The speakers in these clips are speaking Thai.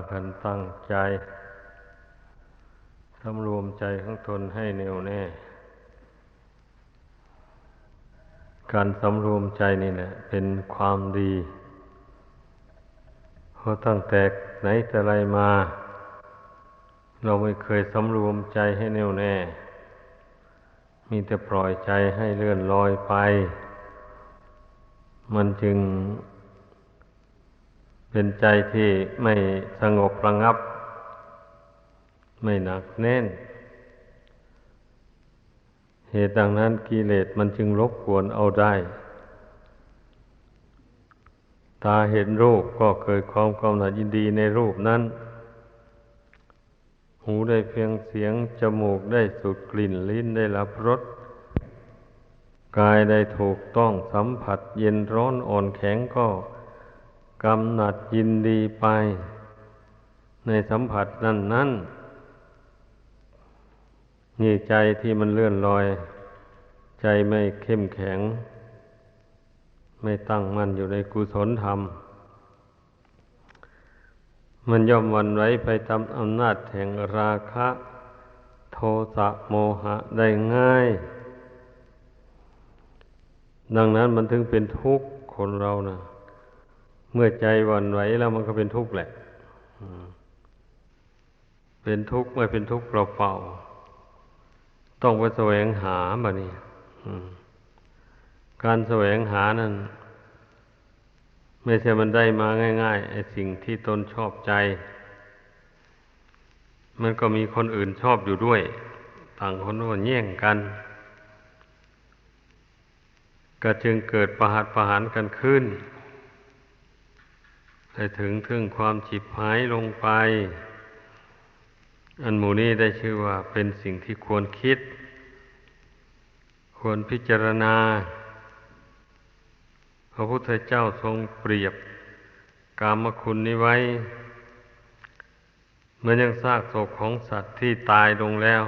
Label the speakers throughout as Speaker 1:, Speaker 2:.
Speaker 1: ากันตั้งใจสำรวมใจของตนให้แน่วแน่ การสำรวมใจนี่แหละเป็นความดี เพราะตั้งแต่ไหนแต่ไรมา เราไม่เคยสำรวมใจให้แน่วแน่ มีแต่ปล่อยใจให้เลื่อนลอยไป มันจึง เป็นใจที่ไม่สงบระงับ ไม่หนักแน่น เหตุดังนั้นกิเลสมันจึงรบกวนเอาได้ ตาเห็นรูปก็เกิดความกำหนัดยินดีในรูปนั้น หูได้เพียงเสียง จมูกได้สูดกลิ่นลิ้นได้รับรสกายได้ถูกต้องสัมผัสเย็นร้อนอ่อนแข็งก็ กำหนัดยินดีไป ในสัมผัสนั้นนั้นนี่ใจที่มันเลื่อนลอย ใจไม่เข้มแข็ง ไม่ตั้งมั่นอยู่ในกุศลธรรม มันย่อมวันไว้ไปตามอำนาจแห่งราคะ โทสะโมหะได้ง่าย ดังนั้นมันถึงเป็นทุกข์คนเรานะ เมื่อใจวันไหวแล้วมันก็เป็นทุกข์แหละเป็นทุกข์ไม่เป็นทุกข์เปล่าๆต้องไปแสวงหาบะนี่การแสวงหานั้นไม่ใช่มันได้มาง่าย ๆ ไอ้สิ่งที่ตนชอบใจ มันก็มีคนอื่นชอบอยู่ด้วย ต่างคนก็แย่งกัน ก็จึงเกิดประหัตประหารกันขึ้น ให้ถึงถึงความฉิบหายลงไป อันหมู่นี้ได้ชื่อว่าเป็นสิ่งที่ควรคิด ควรพิจารณา พระพุทธเจ้าทรงเปรียบกามคุณนี้ไว้เหมือนยังซากศพของสัตว์ที่ตายลงแล้ว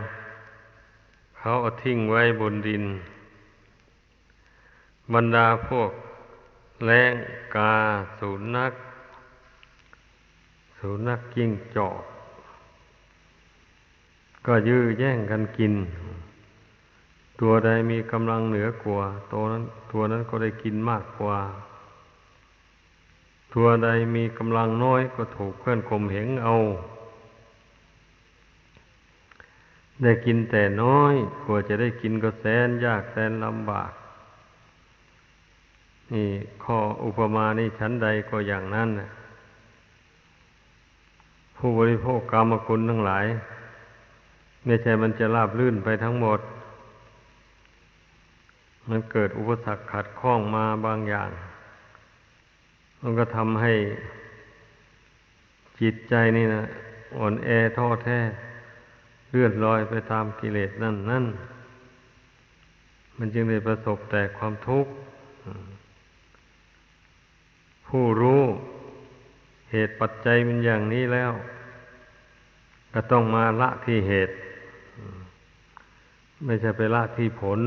Speaker 1: เขาเอาทิ้งไว้บนดิน บรรดาพวกแรงกาสุนัก สุนัขกิ้งจอก ก็ยื้อแย่งกันกิน ตัวใดมีกำลังเหนือกว่าตัวนั้นตัวนั้นก็ได้กินมากกว่า ตัวใดมีกำลังน้อยก็ถูกเพื่อนข่มเหงเอา ได้กินแต่น้อยกว่าจะได้กินก็แสนยากแสนลำบากนี่ข้ออุปมานี่ชั้นใดก็อย่างนั้นนะ ผู้บริโภคกรรมคุณทั้งหลายไม่ใช่มันจะราบลื่นไปทั้งหมด มันเกิดอุปสรรคขัดข้องมาบางอย่าง มันก็ทำให้จิตใจนี่นะอ่อนแอท้อแท้เลื่อนลอยไปตามกิเลสนั่นนั่นมันจึงได้ประสบแต่ความทุกข์ ผู้รู้ เหตุปัจจัยมันอย่างนี้แล้ว ก็ต้องมาละที่เหตุ ไม่ใช่ไปละที่ผล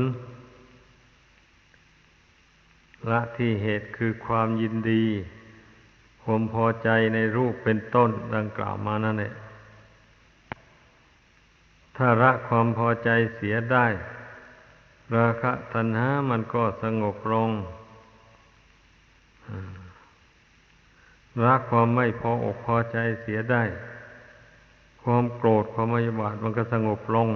Speaker 1: ละที่เหตุคือความยินดีความพอใจในรูปเป็นต้นดังกล่าวมานั่นแหละถ้าละความพอใจเสียได้ ราคะตัณหามันก็สงบลง ละความไม่พออกพอใจเสียได้ ความโกรธความมยบาทมันก็สงบลง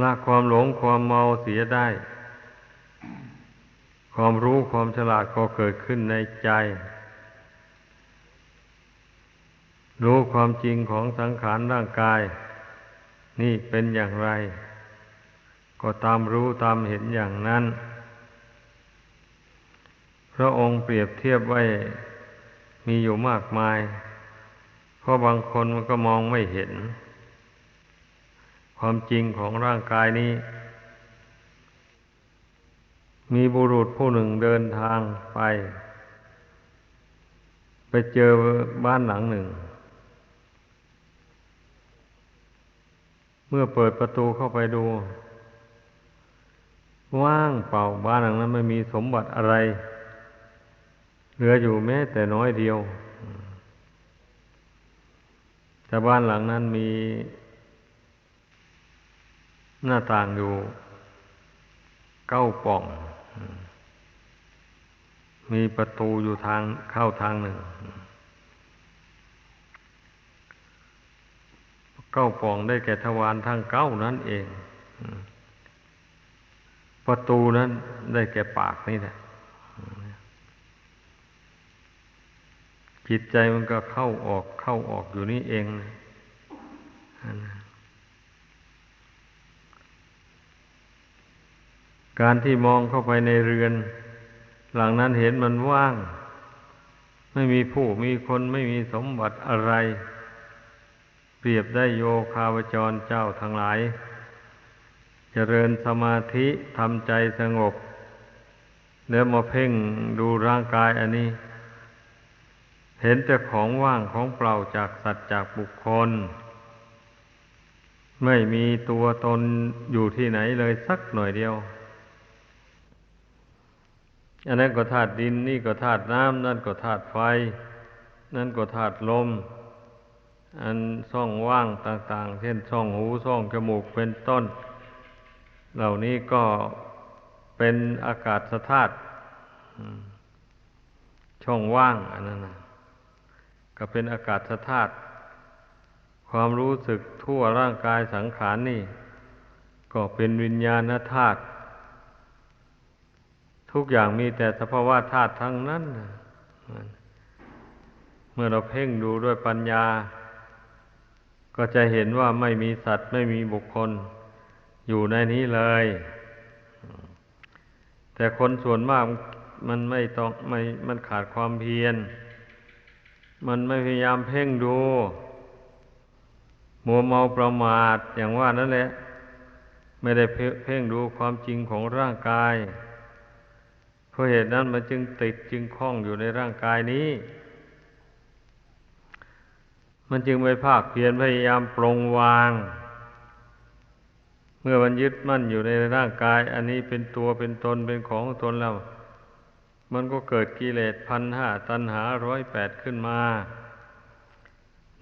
Speaker 1: ละความหลงความเมาเสียได้ ความรู้ความฉลาดก็เกิดขึ้นในใจ รู้ความจริงของสังขารร่างกาย นี่เป็นอย่างไร ก็ตามรู้ตามเห็นอย่างนั้น พระองค์เปรียบเทียบไว้มีอยู่มากมาย เพราะบางคนมันก็มองไม่เห็น ความจริงของร่างกายนี้ มีบุรุษผู้หนึ่งเดินทางไป ไปเจอบ้านหลังหนึ่ง เมื่อเปิดประตูเข้าไปดู ว่างเปล่าบ้านหลังนั้นไม่มีสมบัติอะไร เหลืออยู่แม้แต่น้อยเดียวแต่บ้านหลังนั้นมีหน้าต่างอยู่เก้าป่อง มีประตูอยู่ทางเข้าทางหนึ่ง เก้าป่องได้แก่ทวารทั้งเก้านั่นเอง ประตูนั้นได้แก่ปากนี่แหละ จิตใจมันก็เข้าออกเข้าออกอยู่นี่เองการที่มองเข้าไปในเรือน หลังนั้นเห็นมันว่าง ไม่มีผู้มีคนไม่มีสมบัติอะไร เปรียบได้โยคาวจรเจ้าทั้งหลายเจริญสมาธิทำใจสงบ แล้วมาเพ่งดูร่างกายอันนี้ เห็นแต่ของว่างของเปล่าจากสัตว์จากบุคคล ไม่มีตัวตนอยู่ที่ไหนเลยสักหน่อยเดียว อันนั้นก็ธาตุดินนี่ก็ธาตุน้ำนั่นก็ธาตุไฟ นั่นก็ธาตุลม อันช่องว่างต่าง ๆ เช่นช่องหูช่องจมูกเป็นต้น เหล่านี้ก็เป็นอากาศธาตุช่องว่างอันนั้นนะ ก็เป็นอากาศธาตุความรู้สึกทั่วร่างกายสังขารนนี่ ก็เป็นวิญญาณธาตุทุกอย่างมีแต่สภาวะธาตุทั้งนั้น เมื่อเราเพ่งดูด้วยปัญญา ก็จะเห็นว่าไม่มีสัตว์ไม่มีบุคคล อยู่ในนี้เลย แต่คนส่วนมากมันไม่ต้องไม่มันขาดความเพียร มันไม่พยายามเพ่งดู มัวเมาประมาทอย่างว่านั่นแหละ ไม่ได้เพ่งดูความจริงของร่างกายเพราะเหตุนั้นมันจึงติดจึงคล้องอยู่ในร่างกายนี้ มันจึงไปภาคเพียรพยายามปรงวาง เมื่อมันยึดมั่นอยู่ในร่างกาย อันนี้เป็นตัวเป็นตนเป็นของตนแล้ว มันก็เกิดกิเลสพันห้าตัณหาร้อยแปดขึ้นมา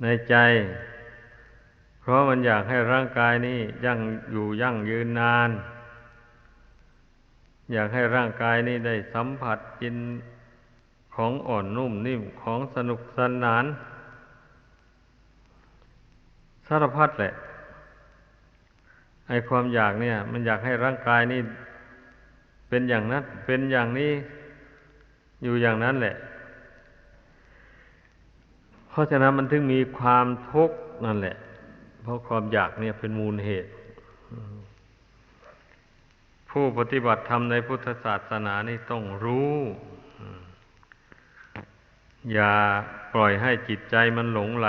Speaker 1: ในใจ เพราะมันอยากให้ร่างกายนี้ยั่งอยู่ยั่งยืนนาน อยากให้ร่างกายนี้ได้สัมผัสกินของอ่อนนุ่มนิ่มของสนุกสนาน สารพัดแหละไอความอยากเนี่ย มันอยากให้ร่างกายนี้เป็นอย่างนั้นเป็นอย่างนี้ อยู่อย่างนั้นแหละ เพราะฉะนั้นมันถึงมีความทุกข์นั่นแหละ เพราะความอยากเนี่ยเป็นมูลเหตุ ผู้ปฏิบัติธรรมในพุทธศาสนานี่ต้องรู้ อย่าปล่อยให้จิตใจมันหลงไหล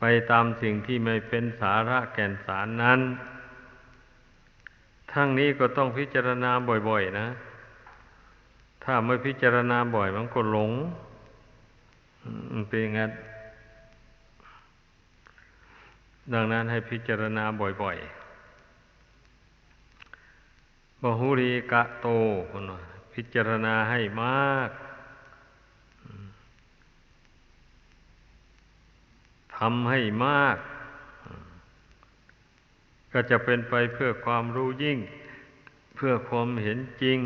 Speaker 1: ไปตามสิ่งที่ไม่เป็นสาระแก่นสารนั้น ทั้งนี้ก็ต้องพิจารณาบ่อย ๆ นะ ถ้าไม่พิจารณาบ่อยมันก็หลง มันเป็นอย่างนั้นดังนั้นให้พิจารณาบ่อยๆบหุรีกะโตคนพิจารณาให้มาก ทำให้มาก ก็จะเป็นไปเพื่อความรู้ยิ่ง เพื่อความเห็นจริง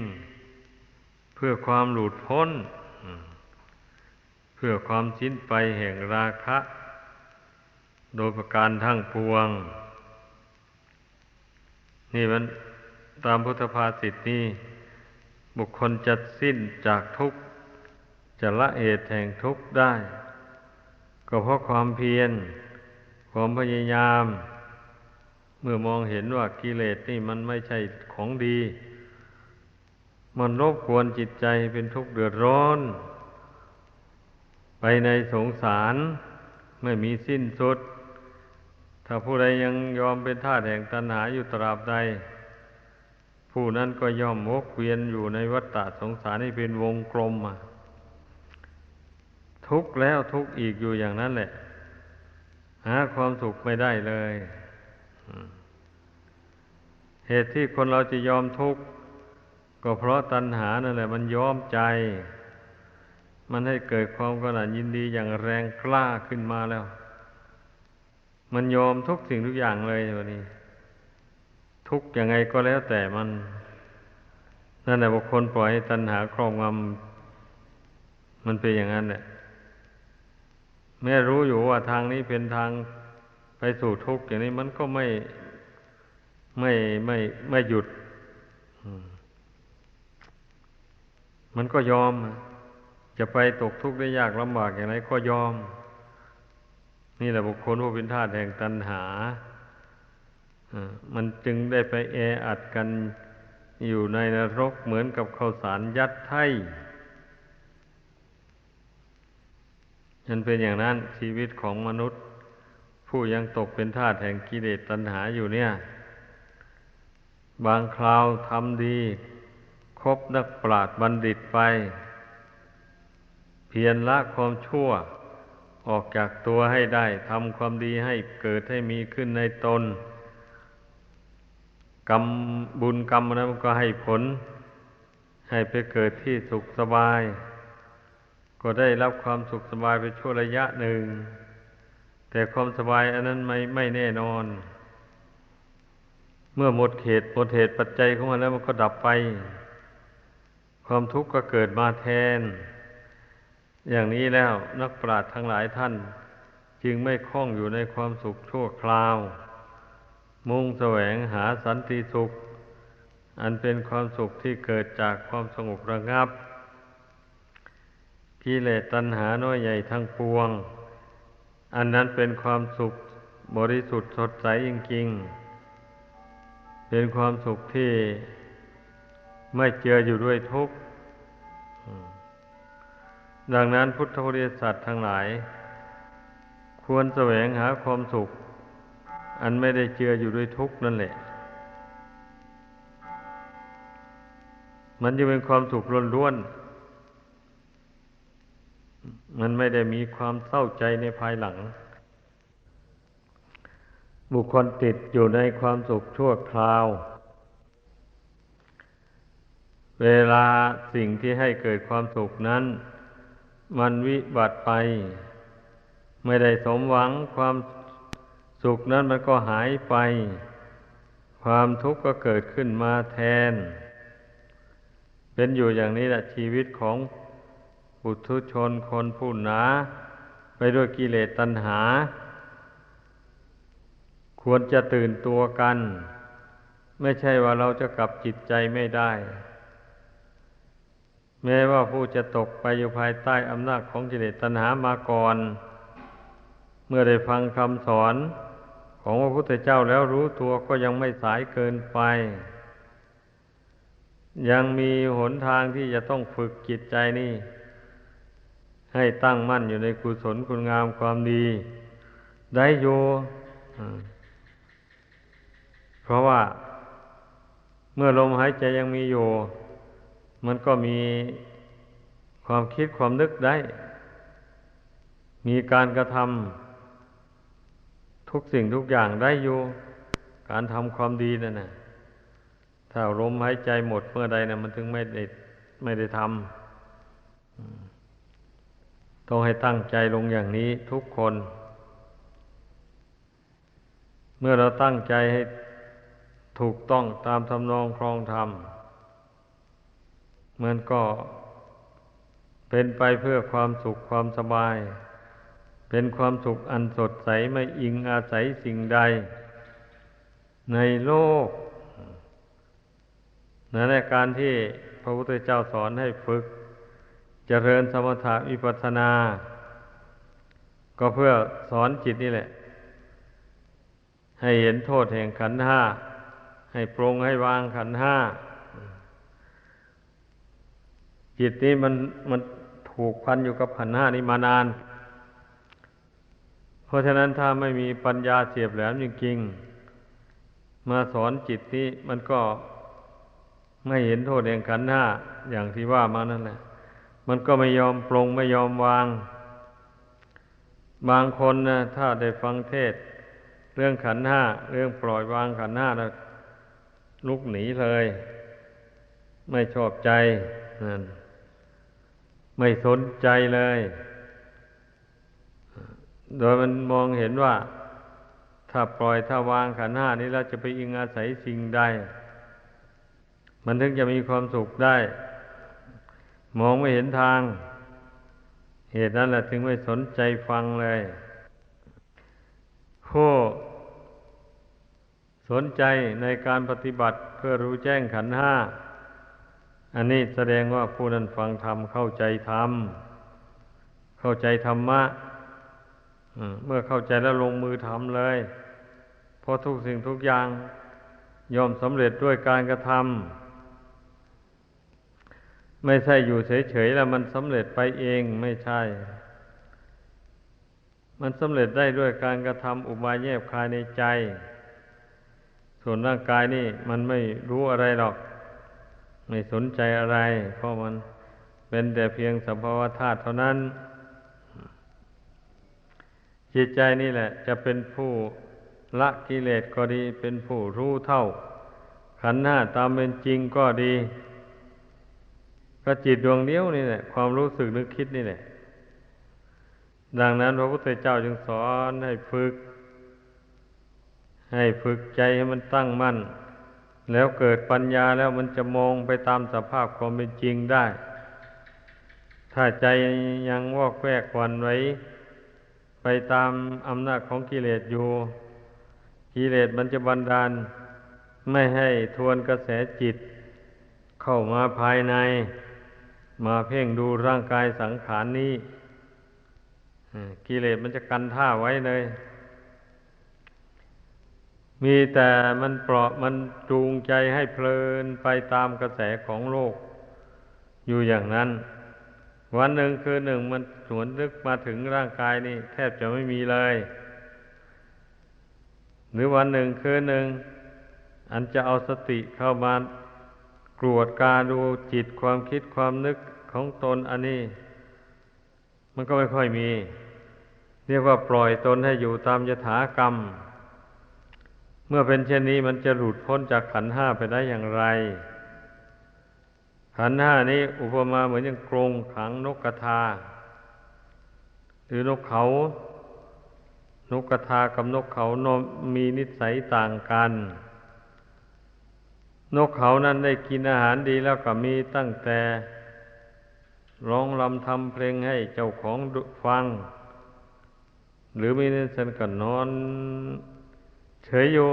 Speaker 1: เพื่อความหลุดพ้น เพื่อความสิ้นไปแห่งราคะ โดยประการทั้งปวง นี่มันตามพุทธภาษิตนี่บุคคลจะสิ้นจากทุกข์จะละเหตุแห่งทุกข์ได้ ก็เพราะความเพียร ความพยายาม เมื่อมองเห็นว่ากิเลสนี่มันไม่ใช่ของดี มันรบกวนจิตใจเป็นทุกข์เดือดร้อน ไปในสงสารไม่มีสิ้นสุด ถ้าผู้ใดยังยอมเป็นท่าแห่งตัณหาอยู่ตราบใด ผู้นั้นก็ย่อมวกเวียนอยู่ในวัฏฏะสงสารให้เป็นวงกลมมาทุกแล้วทุกอีกอยู่อย่างนั้นแหละ หาความสุขไม่ได้เลย เหตุที่คนเราจะยอมทุกข์ ก็เพราะตัณหานั่นแหละ มันย้อมใจ มันให้เกิดความกหนัดยินดีอย่างแรงกล้าขึ้นมาแล้ว มันยอมทุกสิ่งทุกอย่างเลยวันนี้ ทุกอย่างไงก็แล้วแต่มันนั่นแหละบุคคลปล่อยให้ตัณหาครอบงำมันเป็นอย่างนั้นแหละแม้รู้อยู่ว่าทางนี้เป็นทางไปสู่ทุกข์อย่างนี้มันก็ไม่ไม่ไม่ไม่หยุด มันก็ยอม จะไปตกทุกข์ได้ยากลำบากอย่างไรก็ยอม นี่แหละบุคคลผู้เป็นทาสแห่งตัณหามันจึงได้ไปแออัดกันอยู่ในนรกเหมือนกับข้าวสารยัดไถ่มันเป็นอย่างนั้นชีวิตของมนุษย์ ผู้ยังตกเป็นทาสแห่งกิเลสตัณหาอยู่เนี่ย บางคราวทำดี คบนักปราชญ์บัณฑิตไป เพียรละความชั่วออกจากตัวให้ได้ทำความดีให้เกิดให้มีขึ้นในตน กรรมบุญกรรมนั้นก็ให้ผล ให้ไปเกิดที่สุขสบาย ก็ได้รับความสุขสบายไปชั่วระยะหนึ่ง แต่ความสบายอันนั้นไม่ไม่แน่นอน เมื่อหมดเขตหมดเหตุปัจจัยของมันแล้วมันก็ดับไป ความทุกข์ก็เกิดมาแทน อย่างนี้แล้วนักปราชญ์ทั้งหลายท่าน จึงไม่คล้องอยู่ในความสุขชั่วคราว มุ่งแสวงหาสันติสุข อันเป็นความสุขที่เกิดจากความสงบระงับกิเลสตัณหาน้อยใหญ่ทั้งปวง อันนั้นเป็นความสุขบริสุทธิ์สดใสจริงๆ เป็นความสุขที่ ไม่เจออยู่ด้วยทุกข์ดังนั้นพุทธบริษัททั้งหลาย ควรแสวงหาความสุข อันไม่ได้เจืออยู่ด้วยทุกข์นั่นแหละ มันจะเป็นความสุขล้วนๆมันไม่ได้มีความเศร้าใจในภายหลัง บุคคลติดอยู่ในความสุขชั่วคราว เวลาสิ่งที่ให้เกิดความสุขนั้น มันวิบัติไป ไม่ได้สมหวังความสุขนั้นมันก็หายไป ความทุกข์ก็เกิดขึ้นมาแทน เป็นอยู่อย่างนี้แหละชีวิตของปุถุชนคนผู้หนา ไปด้วยกิเลสตัณหา ควรจะตื่นตัวกัน ไม่ใช่ว่าเราจะกลับจิตใจไม่ได้ แม้ว่าผู้จะตกไปอยู่ภายใต้อำนาจของกิเลสตัณหามาก่อน เมื่อได้ฟังคำสอนของพระพุทธเจ้าแล้วรู้ตัวก็ยังไม่สายเกินไป ยังมีหนทางที่จะต้องฝึกจิตใจนี่ ให้ตั้งมั่นอยู่ในกุศลคุณงามความดี ได้อยู่เพราะว่าเมื่อลมหายใจยังมีอยู่ มันก็มีความคิดความนึกได้ มีการกระทำทุกสิ่งทุกอย่างได้อยู่การทำความดีนั่นนะถ้าลมหายใจหมดเมื่อใดนะมันถึงไม่ได้ไม่ได้ทำต้องให้ตั้งใจลงอย่างนี้ทุกคน เมื่อเราตั้งใจให้ถูกต้องตามทำนองครองธรรม มันก็เป็นไปเพื่อความสุขความสบาย เป็นความสุขอันสดใสไม่อิงอาศัยสิ่งใด ในโลกนั่นแหละการที่พระพุทธเจ้าสอนให้ฝึกเจริญสมถะวิปัสสนา ก็เพื่อสอนจิตนี่แหละ ให้เห็นโทษแห่งขันห้า ให้ปรงให้วางขันห้า จิตนี้มันมันถูกพันอยู่กับขันห้านี้มานาน เพราะฉะนั้นถ้าไม่มีปัญญาเสียบแหลมจริงๆมาสอนจิตนี้มันก็ไม่เห็นโทษแห่งขันห้าอย่างที่ว่ามานั่นแหละ มันก็ไม่ยอมปรงไม่ยอมวาง บางคนนะถ้าได้ฟังเทศ เรื่องขันห้าเรื่องปล่อยวางขันห้านะลุกหนีเลย ไม่ชอบใจนั่น ไม่สนใจเลย โดยมันมองเห็นว่า ถ้าปล่อยถ้าวางขันห้านี้แล้วจะไปอิงอาศัยสิ่งใด มันถึงจะมีความสุขได้ มองไม่เห็นทาง เหตุนั้นแหละถึงไม่สนใจฟังเลยผู้สนใจในการปฏิบัติเพื่อรู้แจ้งขันห้า อันนี้แสดงว่าผู้นั้นฟังธรรมเข้าใจธรรม เข้าใจธรรมะเมื่อเข้าใจแล้วลงมือทำเลย เพราะทุกสิ่งทุกอย่างยอมสำเร็จด้วยการกระทำไม่ใช่อยู่เฉยๆแล้วมันสำเร็จไปเองไม่ใช่ มันสำเร็จได้ด้วยการกระทำอุบายแยบคายในใจ ส่วนร่างกายนี่มันไม่รู้อะไรหรอก ไม่สนใจอะไร เพราะมันเป็นแต่เพียงสภาวธาตุเท่านั้น จิตใจนี่แหละ จะเป็นผู้ละกิเลสก็ดี เป็นผู้รู้เท่า ขันธ์ห้าตามเป็นจริงก็ดีก็จิตดวงเดียวนี่แหละ ความรู้สึกนึกคิดนี่แหละ ดังนั้นพระพุทธเจ้าจึงสอนให้ฝึก ให้ฝึกใจให้มันตั้งมั่น แล้วเกิดปัญญาแล้วมันจะมองไปตามสภาพความเป็นจริงได้ ถ้าใจยังวอกแวกวันไว้ ไปตามอำนาจของกิเลสอยู่ กิเลสมันจะบันดาล ไม่ให้ทวนกระแสจิต เข้ามาภายใน มาเพ่งดูร่างกายสังขารนนี้กิเลสมันจะกันท่าไว้เลย มีแต่มันเปราะมันจูงใจให้เพลินไปตามกระแสของโลก อยู่อย่างนั้น วันหนึ่งคือหนึ่งมันสวนนึกมาถึงร่างกายนี่ แทบจะไม่มีเลย หรือวันหนึ่งคือหนึ่ง อันจะเอาสติเข้ามากรวดกาดูจิตความคิดความนึกของตนอันนี้ มันก็ไม่ค่อยมี เรียกว่าปล่อยตนให้อยู่ตามยถากรรม เมื่อเป็นเช่นนี้มันจะหลุดพ้นจากขันห้าไปได้อย่างไร ขันห้านี้อุปมาเหมือนอย่างกรงขังนกกระทา หรือนกเขา นกกระทากับนกเขานมีนิสัยต่างกัน นกเขานั้นได้กินอาหารดีแล้วก็มีตั้งแต่ร้องลำทำเพลงให้เจ้าของฟัง หรือมีนิสัยก็นอน เฉยอยู่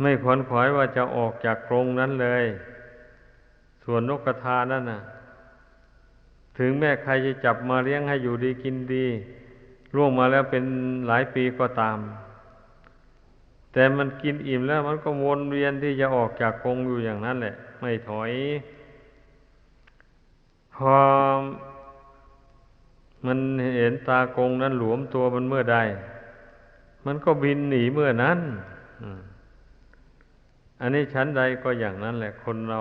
Speaker 1: ไม่ขวนขวายว่าจะออกจากกรงนั้นเลย ส่วนนกกระทานั่นน่ะ ถึงแม้ใครจะจับมาเลี้ยงให้อยู่ดีกินดีร่วงมาแล้วเป็นหลายปีก็ตาม แต่มันกินอิ่มแล้วมันก็วนเวียนที่จะออกจากกรงอยู่อย่างนั้นแหละ ไม่ถอย พอมันเห็นตากรงนั้นหลวมตัวมันเมื่อใด มันก็บินหนีเมื่อนั้นอันนี้ชั้นใดก็อย่างนั้นแหละคนเรา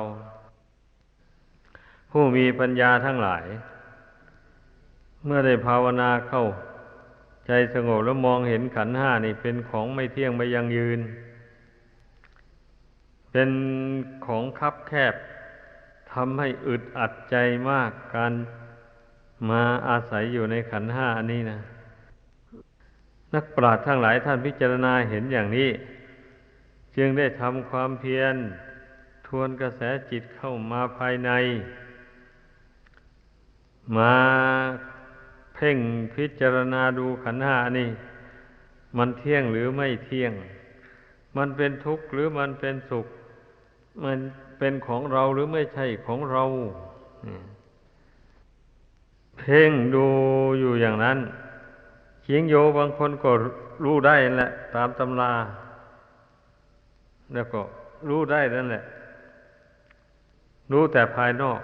Speaker 1: ผู้มีปัญญาทั้งหลาย เมื่อได้ภาวนาเข้า ใจสงบแล้วมองเห็นขันห้านี่เป็นของไม่เที่ยงไม่ยังยืน เป็นของคับแคบทำให้อึดอัดใจมากการมาอาศัยอยู่ในขันห้าอันนี้นะ นักปราชญ์ทั้งหลายท่านพิจารณาเห็นอย่างนี้ จึงได้ทำความเพียรทวนกระแสจิตเข้ามาภายใน มาเพ่งพิจารณาดูขันหานี่ มันเที่ยงหรือไม่เที่ยง มันเป็นทุกข์หรือมันเป็นสุข มันเป็นของเราหรือไม่ใช่ของเรา เพ่งดูอยู่อย่างนั้น เขียงโยบางคนก็รู้ได้แหละ ตามตำรา แล้วก็รู้ได้นั่นแหละ รู้แต่ภายนอก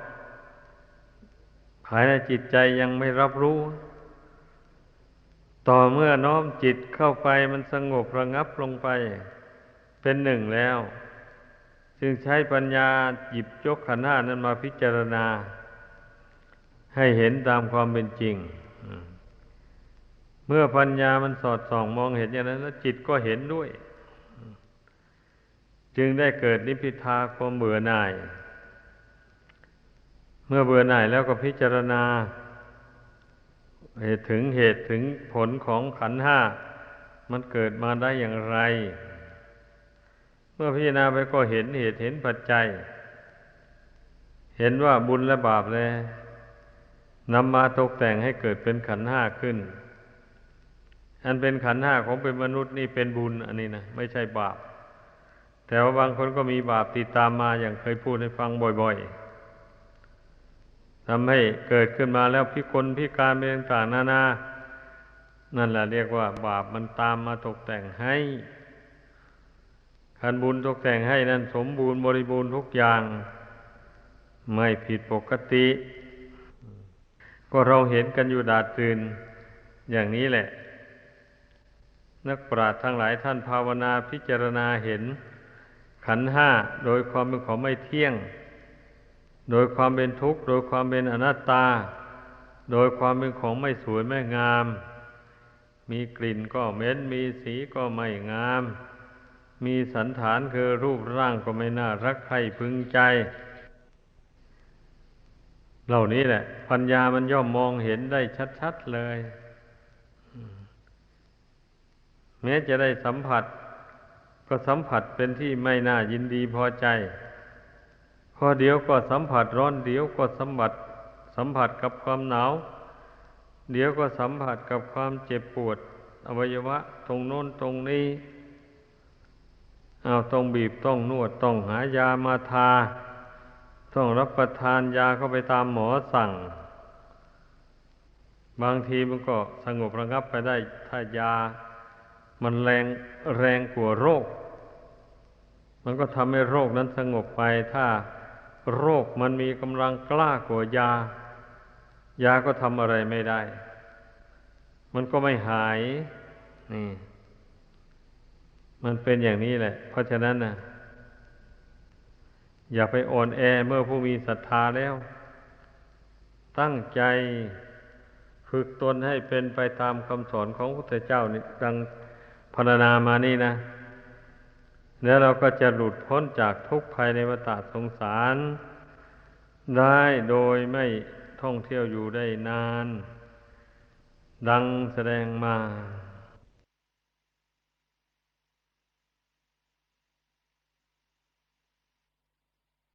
Speaker 1: ภายในจิตใจยังไม่รับรู้ ต่อเมื่อน้อมจิตเข้าไปมันสงบระงับลงไป เป็นหนึ่งแล้ว จึงใช้ปัญญาหยิบยกขันธ์ห้านั้นมาพิจารณา ให้เห็นตามความเป็นจริง เมื่อปัญญามันสอดส่องมองเห็นอย่างนั้นแล้วจิตก็เห็นด้วย จึงได้เกิดนิพพิทาความเบื่อหน่าย เมื่อเบื่อหน่ายแล้วก็พิจารณาเหตุถึงเหตุถึงผลของขันธ์ห้า มันเกิดมาได้อย่างไร เมื่อพิจารณาไปก็เห็นเหตุเห็นปัจจัย เห็นว่าบุญและบาปเลยนำมาตกแต่งให้เกิดเป็นขันธ์ห้าขึ้น อันเป็นขันห้าของเป็นมนุษย์นี่เป็นบุญอันนี้นะไม่ใช่บาป แต่ว่าบางคนก็มีบาปติดตามมาอย่างเคยพูดให้ฟังบ่อยๆทำให้เกิดขึ้นมาแล้วพิกลพิการเป็นต่างๆนานา นั่นแหละเรียกว่า บาปมันตามมาตกแต่งให้ขันบุญตกแต่งให้นั้นสมบูรณ์บริบูรณ์ทุกอย่าง ไม่ผิดปกติ ก็เราเห็นกันอยู่ดาดตื่นอย่างนี้แหละ นักปราชญ์ทั้งหลายท่านภาวนาพิจารณาเห็น ขันห้าโดยความเป็นของไม่เที่ยง โดยความเป็นทุกข์ โดยความเป็นอนัตตา โดยความเป็นของไม่สวยไม่งาม มีกลิ่นก็เหม็นมีสีก็ไม่งาม มีสันฐานคือรูปร่างก็ไม่น่ารักใครพึงใจ เหล่านี้แหละ ปัญญามันย่อมมองเห็นได้ชัดๆเลย แม้จะได้สัมผัส ก็สัมผัสเป็นที่ไม่น่ายินดีพอใจ พอเดี๋ยวก็สัมผัสร้อนเดี๋ยวก็สัมผัส สัมผัสกับความหนาว เดี๋ยวก็สัมผัสกับความเจ็บปวด อวัยวะตรงโน้นตรงนี้เอาต้องบีบต้องนวดต้องหายามาทา ต้องรับประทานยาเข้าไปตามหมอสั่ง บางทีมันก็สงบระงับไปได้ถ้ายา มันแรงแรงกว่าโรค มันก็ทำให้โรคนั้นสงบไป ถ้าโรคมันมีกำลังกล้ากว่ายา ยาก็ทำอะไรไม่ได้ มันก็ไม่หายนี่ มันเป็นอย่างนี้แหละ เพราะฉะนั้นนะอย่าไปอ่อนแอเมื่อผู้มีศรัทธาแล้ว ตั้งใจฝึกตนให้เป็นไปตามคำสอนของพระพุทธเจ้านี่ดัง รณนามานี่นะ แล้วเราก็จะหลุดพ้นจากทุกข์ภายในวัฏสงสาร ได้โดยไม่ท่องเที่ยวอยู่ได้นาน ดังแสดงมา